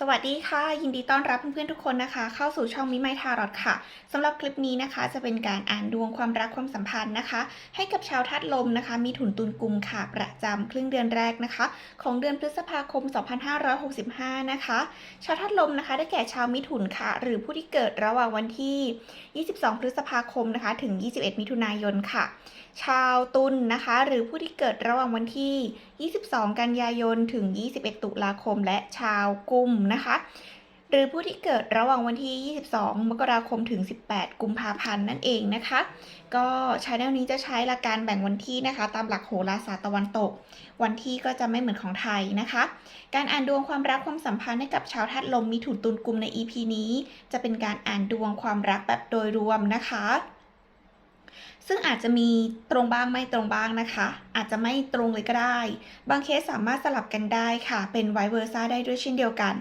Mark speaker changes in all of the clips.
Speaker 1: สวัสดีค่ะ ยินดีต้อนรับเพื่อนๆทุกคนนะคะ เข้าสู่ช่องมิไมทารอดค่ะสำหรับคลิปนี้นะคะ จะเป็นการอ่านดวงความรักความสัมพันธ์นะคะ ให้กับชาวธาตุลมนะคะ มีถุนตุนกุมค่ะ ประจำครึ่งเดือนแรกนะคะ ของเดือนพฤษภาคม 2565 นะคะ ชาวธาตุลมนะคะ ได้แก่ชาวมิถุนค่ะ หรือผู้ที่เกิดระหว่างวันที่ 22 พฤษภาคมนะคะ ถึง 21 มิถุนายนค่ะ ชาวตุลนะคะ หรือผู้ที่เกิดระหว่างวันที่ 22 กันยายน ถึง 21 ตุลาคม และชาวกุมนะคะ หรือผู้ที่เกิดระหว่างวันที่ 22 มกราคม ถึง 18 กุมภาพันธ์นั่นเองนะคะ ก็ชาแนลนี้จะใช้หลักการแบ่งวันที่นะคะ ตามหลักโหราศาสตร์ตะวันตก วันที่ก็จะไม่เหมือนของไทยนะคะ การอ่านดวงความรักความสัมพันธ์ให้กับชาวธาตุลมมีถุนตุนกุมใน EP นี้ จะเป็นการอ่านดวงความรักแบบโดยรวมนะคะ ซึ่งอาจจะมีตรงบ้างไม่ตรงบ้างนะคะ อาจจะไม่ตรงเลยก็ได้ บางเคสสามารถสลับกันได้ค่ะ เป็นไวเวอร์ซ่าได้ด้วยเช่นเดียวกัน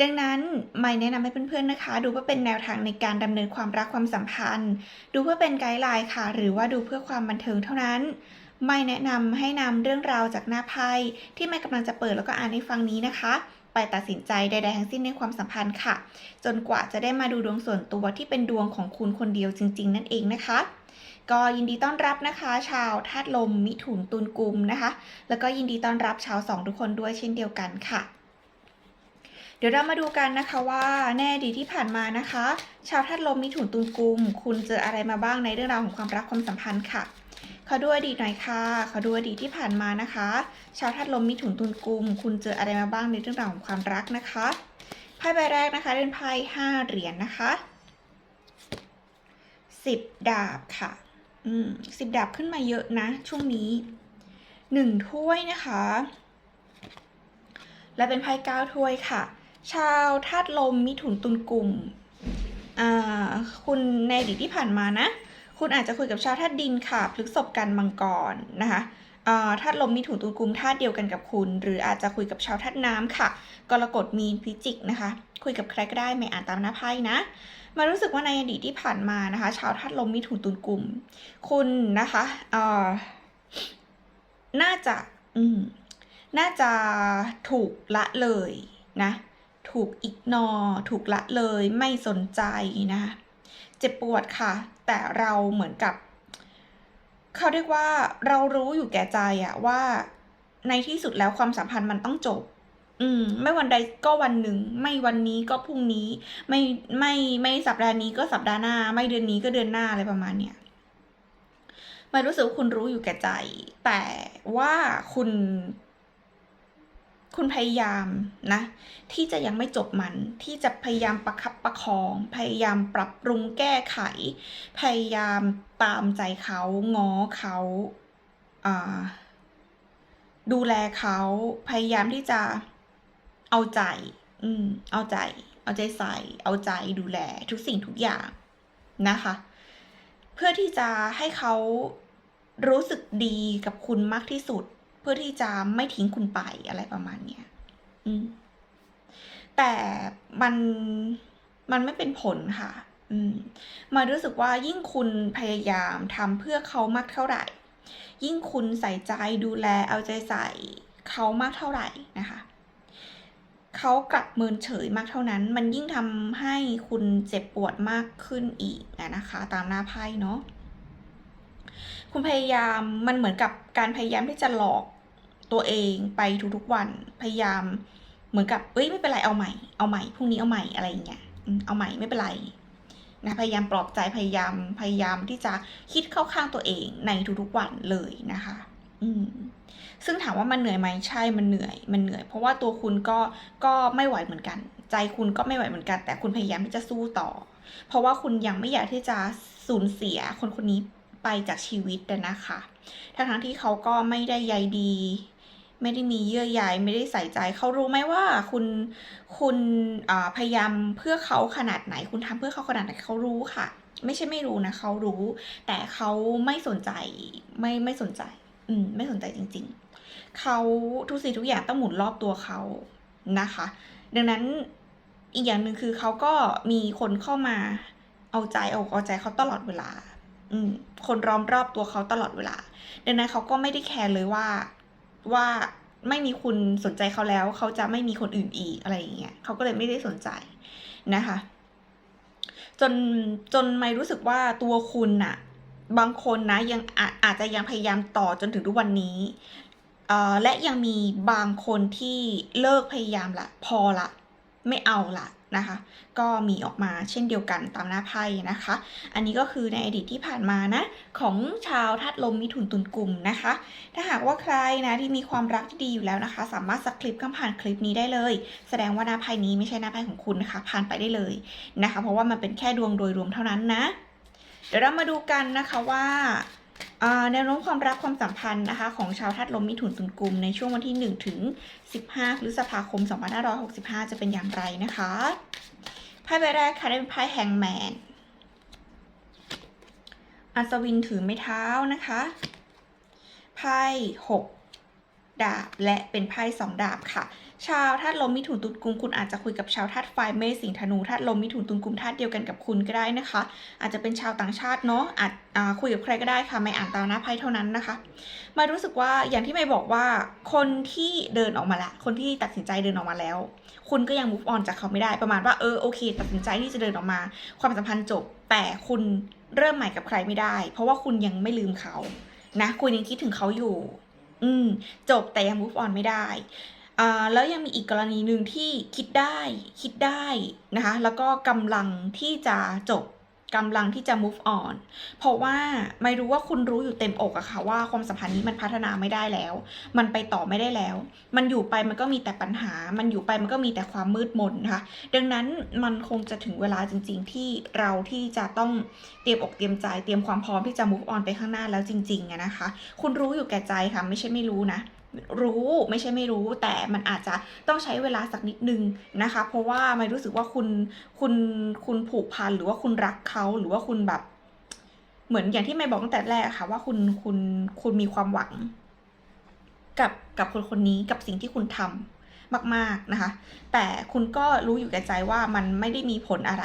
Speaker 1: ดังนั้นไม่แนะนำให้เพื่อนๆนะคะ ดูเพื่อเป็นแนวทางในการดำเนินความรักความสัมพันธ์ ดูเพื่อเป็นไกด์ไลน์ค่ะ หรือว่าดูเพื่อความบันเทิงเท่านั้นไม่แนะนำให้นำเรื่องราวจากหน้าไพ่ที่ไม่กำลังจะเปิดแล้วก็อ่านให้ฟังนี้นะคะ ไปตัดสินใจใดๆทั้งสิ้นในความสัมพันธ์ค่ะ จนกว่าจะได้มาดูดวงส่วนตัวที่เป็นดวงของคุณคนเดียวจริง ๆ นั่นเองนะคะ ก็ยินดีต้อนรับนะคะ ชาวธาตุลมมิถุนตุลกุมนะคะ แล้วก็ยินดีต้อนรับชาวสองทุกคนด้วยเช่นเดียวกันค่ะ เดี๋ยวเรามาดูกันนะคะว่าแน่ดีที่ผ่านมานะคะ ชาวธาตุลมมิถุนตุลกุม คุณเจออะไรมาบ้างในเรื่องราวของความรักความสัมพันธ์ค่ะขอดูอดีตหน่อยค่ะขอดูอดีตที่ผ่านมานะคะ ชาวธาตุลมมิถุนตุลกุม คุณเจออะไรมาบ้างในเรื่องราวของความรักนะคะไพ่ใบแรกนะคะเป็นไพ่ห้าเหรียญนะคะสิบดาบค่ะ อืมสิบดาบขึ้นมาเยอะนะ ช่วงนี้หนึ่งถ้วยนะคะ และเป็นไพ่เก้าถ้วยค่ะ ชาวธาตุลมมิถุนตุลกลุ่มอ่าคุณในอดีตที่ผ่านมานะ คุณอาจจะคุยกับชาวธาตุดินค่ะพฤกษบกันมังกรนะคะ ธาตุลมมิถุนตุลกุมธาตุเดียวกันกับคุณ หรืออาจจะคุยกับชาวธาตุน้ำค่ะกรกฎมีนพิจิกนะคะ คุยกับใครก็ได้ไม่อ่านตามหน้าไพ่นะมารู้สึกว่าในอดีตที่ผ่านมานะคะ ชาวธาตุลมมิถุนตุลกลุ่มคุณนะคะเอ่อน่าจะอืมน่าจะถูกละเลยนะถูกอิกนอถูกละเลยไม่สนใจนะเจ็บปวดค่ะ แต่เราเหมือนกับ เขาเรียกว่าเรารู้อยู่แก่ใจอะว่าในที่สุดแล้วความสัมพันธ์มันต้องจบ อืม ไม่วันใดก็วันหนึ่ง ไม่วันนี้ก็พรุ่งนี้ ไม่ไม่ไม่สัปดาห์นี้ก็สัปดาห์หน้า ไม่เดือนนี้ก็เดือนหน้าอะไรประมาณเนี้ยมันรู้สึกว่าคุณรู้อยู่แก่ใจ แต่ว่าคุณ คุณพยายามนะ ที่จะยังไม่จบมัน ที่จะพยายามประคับประคอง พยายามปรับปรุงแก้ไข พยายามตามใจเขาง้อเขาดูแลเขาพยายามที่จะเอาใจ อืม เอาใจ เอาใจใส่ เอาใจดูแล ทุกสิ่งทุกอย่างนะคะ เพื่อที่จะให้เขารู้สึกดีกับคุณมากที่สุด เพื่อที่จะไม่ทิ้งคุณไปอะไรประมาณเนี้ยอืม แต่มันมันไม่เป็นผลค่ะ อืม มารู้สึกว่ายิ่งคุณพยายามทำเพื่อเขามากเท่าไหร่ ยิ่งคุณใส่ใจดูแลเอาใจใส่เขามากเท่าไหร่นะคะเขากลับเมินเฉยมากเท่านั้น มันยิ่งทำให้คุณเจ็บปวดมากขึ้นอีกนะคะ ตามหน้าไพ่เนาะ คุณพยายามมันเหมือนกับการพยายามที่จะหลอกตัวเองไปทุกๆวัน พยายามเหมือนกับเอ้ยไม่เป็นไรเอาใหม่เอาใหม่พรุ่งนี้เอาใหม่อะไรอย่างเงี้ยเอาใหม่ไม่เป็นไรนะพยายามปลอบใจพยายามพยายามที่จะคิดเข้าข้างตัวเองในทุกๆวันเลยนะคะ อืมซึ่งถามว่ามันเหนื่อยไหมใช่มันเหนื่อย มันเหนื่อย เพราะว่าตัวคุณก็ก็ไม่ไหวเหมือนกัน ใจคุณก็ไม่ไหวเหมือนกัน แต่คุณพยายามที่จะสู้ต่อ เพราะว่าคุณยังไม่อยากที่จะสูญเสียคนคนนี้ ไปจากชีวิตนะคะ ทั้งทั้งที่เขาก็ไม่ได้ใยดี ไม่ได้มีเยื่อใยไม่ได้ใส่ใจ เขารู้ไหมว่าคุณคุณพยายามเพื่อเขาขนาดไหน คุณทำเพื่อเขาขนาดไหนเขารู้ค่ะ ไม่ใช่ไม่รู้นะเขารู้ แต่เขาไม่สนใจไม่ไม่สนใจ อืมไม่สนใจจริง ๆ เขาทุกสิ่งทุกอย่างต้องหมุนรอบตัวเขานะคะ ดังนั้นอีกอย่างหนึ่งคือเขาก็มีคนเข้ามาเอาใจเอาเอาใจเขาตลอดเวลา คนล้อมรอบตัวเขาตลอดเวลา ดังนั้นเขาก็ไม่ได้แคร์เลยว่าว่าไม่มีคุณสนใจเขาแล้ว เขาจะไม่มีคนอื่นอีกอะไรอย่างเงี้ยเขาก็เลยไม่ได้สนใจนะคะ จนจนไม่รู้สึกว่าตัวคุณน่ะ บางคนนะยังอาอาจจะยังพยายามต่อจนถึงทุกวันนี้และยังมีบางคนที่เลิกพยายามละ พอละ ไม่เอาละ นะคะ ก็มีออกมาเช่นเดียวกันตามหน้าไพ่นะคะ อันนี้ก็คือในอดีตที่ผ่านมานะ ของชาวทัดลมมิถุนตุลกลุ่มนะคะ ถ้าหากว่าใครนะที่มีความรักที่ดีอยู่แล้วนะคะ สามารถสคริปต์คำผ่านคลิปนี้ได้เลย แสดงว่าหน้าไพ่นี้ไม่ใช่หน้าไพ่ของคุณนะคะ ผ่านไปได้เลยนะคะ เพราะว่ามันเป็นแค่ดวงโดยรวมเท่านั้นนะ เดี๋ยวเรามาดูกันนะคะว่า แนวโน้มความรักความสัมพันธ์นะคะของชาวธาตุลมมิถุนตุลกุมในช่วงวันที่ 1 ถึง 15พฤษภาคม 2565 จะเป็นอย่างไรนะคะไพ่ใบแรกค่ะได้เป็นไพ่แฮงแมนอัศวินถือไม้เท้านะคะไพ่6 ดาบ และเป็นไพ่สองดาบค่ะ ชาวธาตุลมมิถุนตุลกุมคุณอาจจะคุยกับชาวธาตุไฟเมษสิงธนูธาตุลมมิถุนตุลกุมธาตุเดียวกันกับคุณก็ได้นะคะ อาจจะเป็นชาวต่างชาติเนาะอาจาคุยกับใครก็ได้ค่ะไม่อ่านตามหน้าไพ่เท่านั้นนะคะ มารู้สึกว่าอย่างที่ไม่บอกว่าคนที่เดินออกมาละคนที่ตัดสินใจเดินออกมาแล้ว คุณก็ยัง move on จากเขาไม่ได้ประมาณว่าเออโอเค ตัดสินใจที่จะเดินออกมา ความสัมพันธ์จบ แต่คุณเริ่มใหม่กับใครไม่ได้ เพราะว่าคุณยังไม่ลืมเขานะคุณยังคิดถึงเขาอยู่ อืม จบแต่ยัง move on ไม่ได้อ่าแล้วยังมีอีกกรณีหนึ่งที่คิดได้คิดได้นะคะ แล้วก็กำลังที่จะจบ กำลังที่จะ move on เพราะว่าไม่รู้ว่าคุณรู้อยู่เต็มอกอะค่ะว่าความสัมพันธ์นี้มันพัฒนาไม่ได้แล้ว มันไปต่อไม่ได้แล้ว มันอยู่ไปมันก็มีแต่ปัญหา มันอยู่ไปมันก็มีแต่ความมืดมนนะคะดังนั้นมันคงจะถึงเวลาจริง ๆ ที่เราที่จะต้องเตรียมอกเตรียมใจ เตรียมความพร้อมที่จะ move on ไปข้างหน้าแล้วจริงๆอะนะคะ คุณรู้อยู่แก่ใจค่ะไม่ใช่ไม่รู้นะ รู้ไม่ใช่ไม่รู้ แต่มันอาจจะต้องใช้เวลาสักนิดนึงนะคะ เพราะว่าไม่รู้สึกว่าคุณคุณคุณผูกพันหรือว่าคุณรักเขาหรือว่าคุณแบบ เหมือนอย่างที่ไม่บอกตั้งแต่แรกค่ะ ว่าคุณคุณคุณมีความหวัง กับกับคนคนนี้กับสิ่งที่คุณทำมาก ๆนะคะ แต่คุณก็รู้อยู่แก่ใจว่ามันไม่ได้มีผลอะไร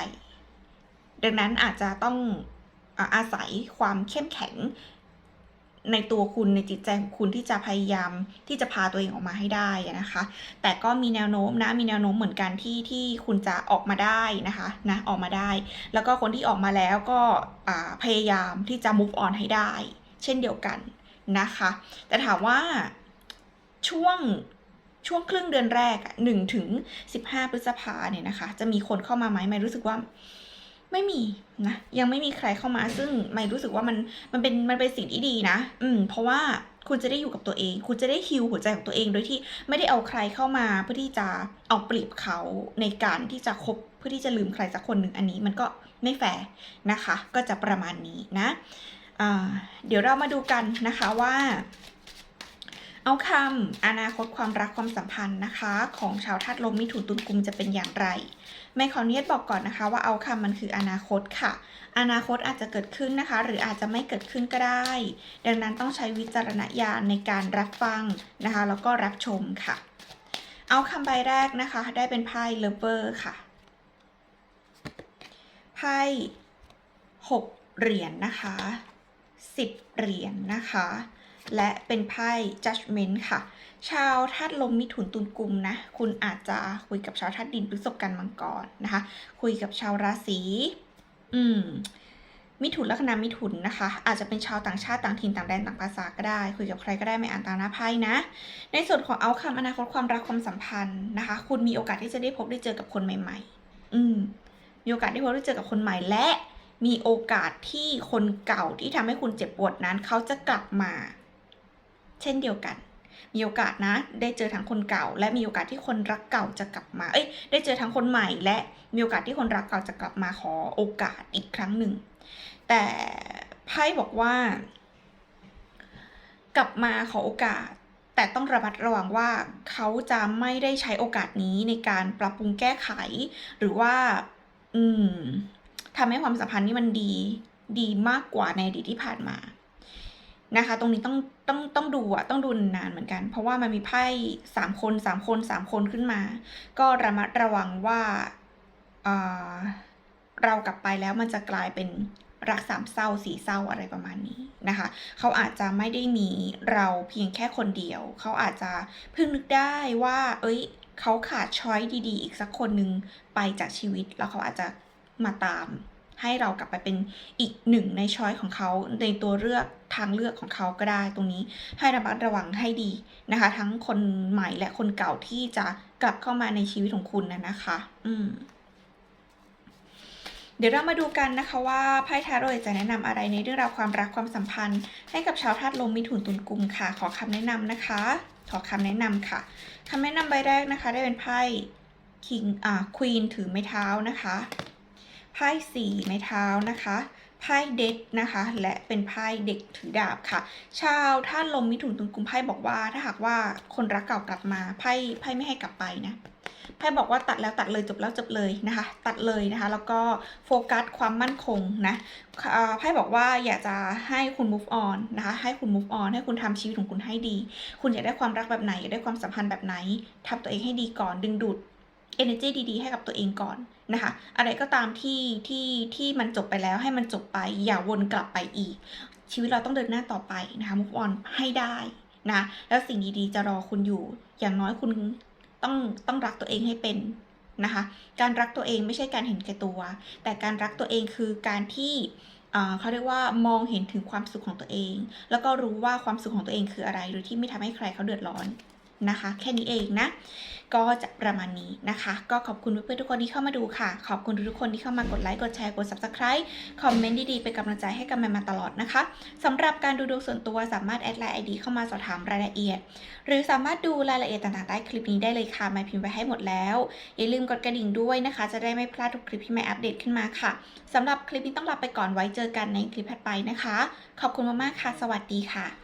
Speaker 1: ดังนั้นอาจจะต้องอาศัยความเข้มแข็ง ในตัวคุณในจิตใจของคุณที่จะพยายามที่จะพาตัวเองออกมาให้ได้นะคะ แต่ก็มีแนวโน้มนะมีแนวโน้มเหมือนกันที่ที่คุณจะออกมาได้นะคะนะออกมาได้ แล้วก็คนที่ออกมาแล้วก็พยายามที่จะ move on ให้ได้ เช่นเดียวกันนะคะ แต่ถามว่าช่วงช่วงครึ่งเดือนแรกอะหนึ่งถึงสิบห้าพฤษภาเนี่ยนะคะ จะมีคนเข้ามาไหมไม่รู้สึกว่า ไม่มีนะยังไม่มีใครเข้ามาซึ่งไม่รู้สึกว่ามันมันเป็นมันเป็นสิ่งที่ดีนะ อืม เพราะว่าคุณจะได้อยู่กับตัวเอง คุณจะได้ฮิลหัวใจของตัวเองโดยที่ไม่ได้เอาใครเข้ามาเพื่อที่จะเอาเปรียบเขาในการที่จะคบเพื่อที่จะลืมใครสักคนหนึ่งอันนี้มันก็ไม่แฟร์นะคะ ก็จะประมาณนี้นะเดี๋ยวเรามาดูกันนะคะว่า เอาคำอนาคตความรักความสัมพันธ์นะคะ ของชาวธาตุลมมิถุนตุลกุมจะเป็นอย่างไรไม่ขออนุญาตบอกก่อนนะคะว่าเอาคำมันคืออนาคตค่ะ อนาคตอาจจะเกิดขึ้นนะคะ หรืออาจจะไม่เกิดขึ้นก็ได้ ดังนั้นต้องใช้วิจารณญาณในการรับฟังนะคะ แล้วก็รับชมค่ะ เอาคำใบแรกนะคะ ได้เป็นไพ่เลเวอร์ค่ะไพ่หกเหรียญนนะคะสิบเหรียญนะคะ และเป็นไพ่ judgment ค่ะ ชาวธาตุลมมิถุนตุลกุมนะ คุณอาจจะคุยกับชาวธาตุดินพฤษภกันมังกรนะคะ คุยกับชาวราศีอืมมิถุนลัคนามิถุนนะคะ อาจจะเป็นชาวต่างชาติต่างถิ่นต่างแดนต่างภาษาก็ได้ คุยกับใครก็ได้ไม่อ่านตามหน้าไพ่นะ ในส่วนของเอาคำอนาคตความรักความสัมพันธ์นะคะ คุณมีโอกาสที่จะได้พบได้เจอกับคนใหม่ ๆ อืมมีโอกาสได้พบได้เจอกับคนใหม่และมีโอกาสที่คนเก่าที่ทำให้คุณเจ็บปวดนั้น เขาจะกลับมา เช่นเดียวกัน มีโอกาสนะ ได้เจอทั้งคนเก่า และมีโอกาสที่คนรักเก่าจะกลับมา เอ้ย ได้เจอทั้งคนใหม่ และมีโอกาสที่คนรักเก่าจะกลับมาขอโอกาสอีกครั้งหนึ่ง แต่ไพ่บอกว่า กลับมาขอโอกาส แต่ต้องระมัดระวังว่าเขาจะไม่ได้ใช้โอกาสนี้ในการปรับปรุงแก้ไข หรือว่า อืมทำให้ความสัมพันธ์นี้มันดีดีมากกว่าในอดีตที่ผ่านมานะคะ ตรงนี้ต้อง ต้องต้องดูอะต้องดูนานเหมือนกัน เพราะว่ามันมีไพ่สามคนสามคนสามคนขึ้นมา ก็ระมัดระวังว่าเอ่อเรากลับไปแล้วมันจะกลายเป็นรักสามเศร้าสี่เศร้าอะไรประมาณนี้นะคะ เขาอาจจะไม่ได้มีเราเพียงแค่คนเดียว เขาอาจจะเพิ่งนึกได้ว่า เอ้ย เขาขาดช้อยดี ๆ อีกสักคนหนึ่งไปจากชีวิต แล้วเขาอาจจะมาตาม ให้เรากลับไปเป็นอีกหนึ่งในช้อยของเขาในตัวเลือกทางเลือกของเขาก็ได้ตรงนี้ให้ระมัดระวังให้ดีนะคะ ทั้งคนใหม่และคนเก่าที่จะกลับเข้ามาในชีวิตของคุณนะนะคะ อืมเดี๋ยวเรามาดูกันนะคะว่าไพ่ทาโร่จะแนะนำอะไรในเรื่องราวความรักความสัมพันธ์ ให้กับชาวธาตุลมมิถุนตุลกุมค่ะ ขอคำแนะนำนะคะ ขอคำแนะนำค่ะคำแนะนำใบแรกนะคะ ได้เป็นไพ่คิงอ่าควีนถือไม้เท้านะคะ ไพ่สี่ไม้เท้านะคะไพ่เด็กนะคะ และเป็นไพ่เด็กถือดาบค่ะ ชาวธาตุลมมิถุนตุลกุมไพ่บอกว่า ถ้าหากว่าคนรักเก่ากลับมาไพ่ไพ่ไม่ให้กลับไปนะไพ่บอกว่าตัดแล้วตัดเลยจบแล้วจบเลยนะคะ ตัดเลยนะคะ แล้วก็โฟกัสความมั่นคงนะไพ่บอกว่าอยากจะให้คุณ move on นะคะ ให้คุณ move on ให้คุณทำชีวิตของคุณให้ดี คุณอยากได้ความรักแบบไหนอยากได้ความสัมพันธ์แบบไหนทำตัวเองให้ดีก่อนดึงดูด energy ดีๆ ให้กับตัวเองก่อนนะคะ อะไรก็ตามที่ที่ที่มันจบไปแล้วให้มันจบไป อย่าวนกลับไปอีก ชีวิตเราต้องเดินหน้าต่อไปนะคะ move on ให้ได้นะ แล้วสิ่งดีๆ จะรอคุณอยู่ อย่างน้อยคุณต้องต้องรักตัวเองให้เป็นนะคะ การรักตัวเองไม่ใช่การเห็นแก่ตัว แต่การรักตัวเองคือการที่อ่าเขาเรียกว่ามองเห็นถึงความสุขของตัวเอง แล้วก็รู้ว่าความสุขของตัวเองคืออะไร โดยที่ไม่ทำให้ใครเขาเดือดร้อน นะคะ แค่นี้เองนะ ก็จะประมาณนี้นะคะ ก็ขอบคุณเพื่อนๆทุกคนที่เข้ามาดูค่ะ ขอบคุณทุกๆคนที่เข้ามากดไลค์ กดแชร์ กด subscribe คอมเมนต์ดีๆ เป็นกำลังใจให้กันมาตลอดนะคะสำหรับการดูดวงส่วนตัวสามารถแอดไลน์ไอดีเข้ามาสอบถามรายละเอียด หรือสามารถดูรายละเอียดต่างๆใต้คลิปนี้ได้เลยค่ะไม่พิมพ์ไว้ให้หมดแล้ว อย่าลืมกดกระดิ่งด้วยนะคะ จะได้ไม่พลาดทุกคลิปที่ไม่อัปเดตขึ้นมาค่ะสำหรับคลิปนี้ต้องลาไปก่อนไว้เจอกันในคลิปถัดไปนะคะ ขอบคุณมากๆค่ะ สวัสดีค่ะ